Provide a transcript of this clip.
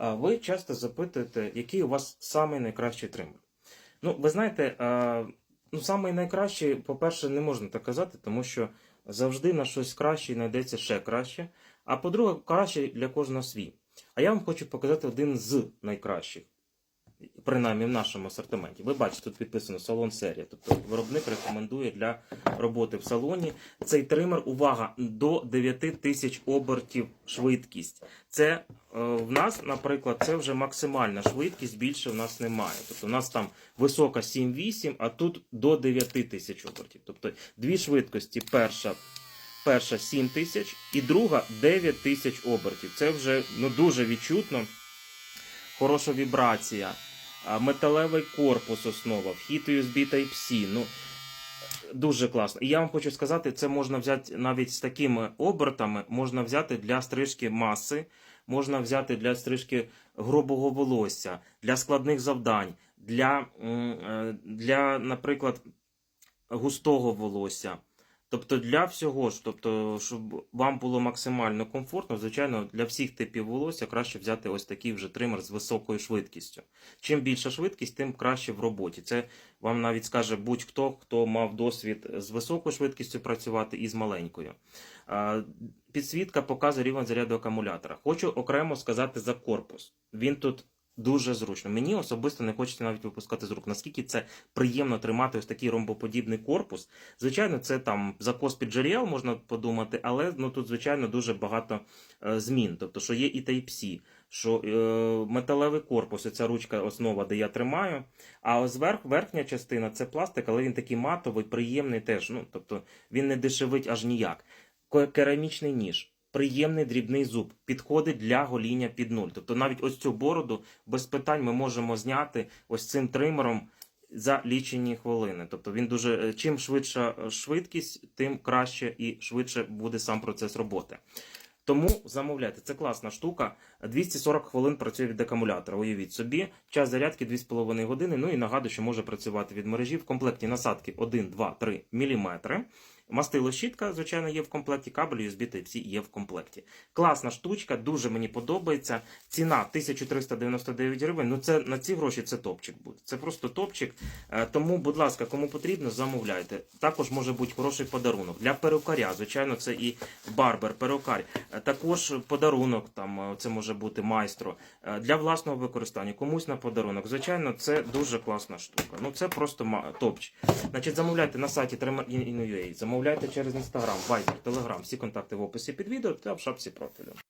Ви часто запитуєте, який у вас самий найкращий тример. Ну, ви знаєте, ну, самий найкращий, по-перше, не можна так казати, тому що завжди на щось краще знайдеться ще краще. А по-друге, краще для кожного свій. А я вам хочу показати один з найкращих, принаймні в нашому асортименті. Ви бачите, тут підписано салон серія. Тобто виробник рекомендує для роботи в салоні. Цей тример, увага, до 9 тисяч обертів швидкість. Це е, в нас, наприклад, це вже максимальна швидкість, більше в нас немає. Тобто у нас там висока 7-8, а тут до 9 тисяч обертів. Тобто дві швидкості. Перша, перша 7 тисяч і друга 9 тисяч обертів. Це вже ну, дуже відчутно. Хороша вібрація, а, металевий корпус основа, вхід USB Type-C. Ну, дуже класно. І я вам хочу сказати, це можна взяти навіть з такими обертами, можна взяти для стрижки маси, можна взяти для стрижки грубого волосся, для складних завдань, для, е, для наприклад, густого волосся. Тобто для всього ж, тобто, щоб вам було максимально комфортно, звичайно, для всіх типів волосся краще взяти ось такий вже тример з високою швидкістю. Чим більша швидкість, тим краще в роботі. Це вам навіть скаже будь-хто, хто мав досвід з високою швидкістю працювати і з маленькою. Підсвітка показує рівень заряду акумулятора. Хочу окремо сказати за корпус. Він тут дуже зручно. Мені особисто не хочеться навіть випускати з рук. Наскільки це приємно тримати ось такий ромбоподібний корпус. Звичайно, це там закос під джерел, можна подумати, але ну тут, звичайно, дуже багато е, змін. Тобто, що є і Type-C, що е, металевий корпус, ця ручка основа, де я тримаю. А ось верх, верхня частина це пластик, але він такий матовий, приємний теж. Ну, тобто він не дешевить аж ніяк. Керамічний ніж. Приємний дрібний зуб підходить для гоління під нуль. Тобто навіть ось цю бороду без питань ми можемо зняти ось цим тримером за лічені хвилини. Тобто він дуже е, чим швидша е, швидкість, тим краще і швидше буде сам процес роботи. Тому замовляйте, це класна штука. 240 хвилин працює від акумулятора. Уявіть собі, час зарядки 2,5 години. Ну і нагадую, що може працювати від мережі. В комплекті насадки 1, 2, 3 мм. Мастило щітка, звичайно, є в комплекті, кабель USB Type-C є в комплекті. Класна штучка, дуже мені подобається. Ціна 1399 гривень. Ну це на ці гроші це топчик буде. Це просто топчик. Е, Тому, будь ласка, кому потрібно, замовляйте. Також може бути хороший подарунок для перукаря. Звичайно, це і барбер, перукар. Е, Також подарунок, там е, це може бути майстру Е, для власного використання, комусь на подарунок. Звичайно, це дуже класна штука. Ну це просто топчик. Значить, замовляйте на сайті Tremor.in.ua, замовляйте через Instagram, Viber, Telegram, всі контакти в описі під відео та в шапці профілю.